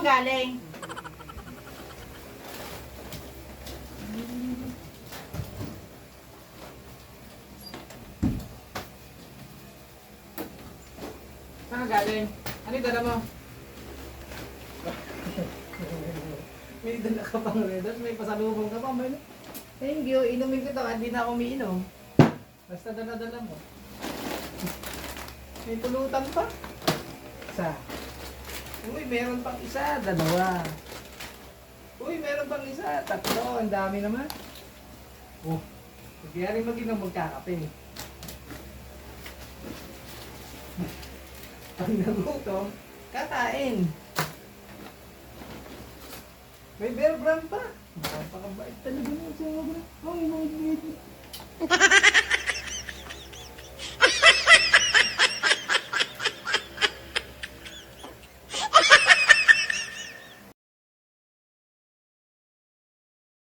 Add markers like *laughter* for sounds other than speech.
ang galing? Saan ka galing? Ano yung dala mo? may dala ka pang red Hot, may pasalubong ka pa. May... Thank you, inumin ko to, hindi na ako umiinom. Basta dala-dala mo. May pulutan pa. Isa. Uy, meron pang isa, dalawa. Uy, meron pang isa, tatlo, ang dami naman. Oh, kaya rin mag-inom magkakape. *laughs* Pag nagutom, kakain. May bear brand pa. Napakabait talaga ng mga